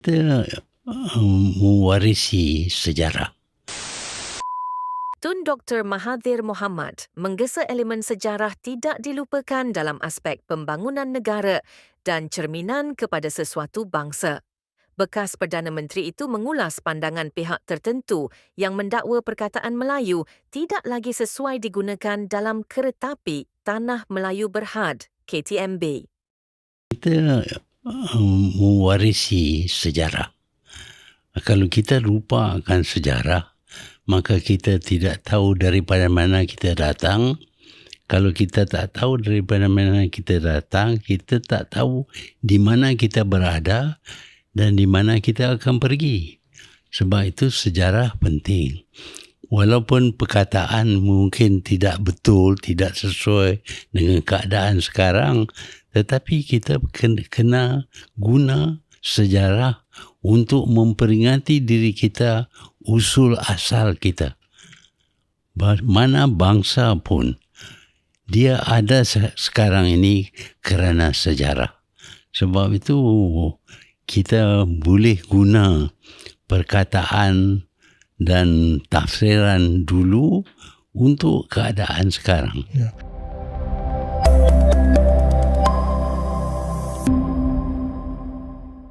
kita um, mewarisi sejarah. Tun Dr. Mahathir Mohamad menggesa elemen sejarah tidak dilupakan dalam aspek pembangunan negara dan cerminan kepada sesuatu bangsa. Bekas Perdana Menteri itu mengulas pandangan pihak tertentu yang mendakwa perkataan Melayu tidak lagi sesuai digunakan dalam keretapi Tanah Melayu Berhad, KTMB. Kita mewarisi sejarah. Kalau kita lupa akan sejarah, maka kita tidak tahu daripada mana kita datang. Kalau kita tak tahu daripada mana kita datang, kita tak tahu di mana kita berada dan di mana kita akan pergi. Sebab itu sejarah penting. Walaupun perkataan mungkin tidak betul, tidak sesuai dengan keadaan sekarang, tetapi kita kena guna sejarah untuk memperingati diri kita usul asal kita. Mana bangsa pun, dia ada sekarang ini kerana sejarah. Sebab itu kita boleh guna perkataan dan tafsiran dulu untuk keadaan sekarang. Ya.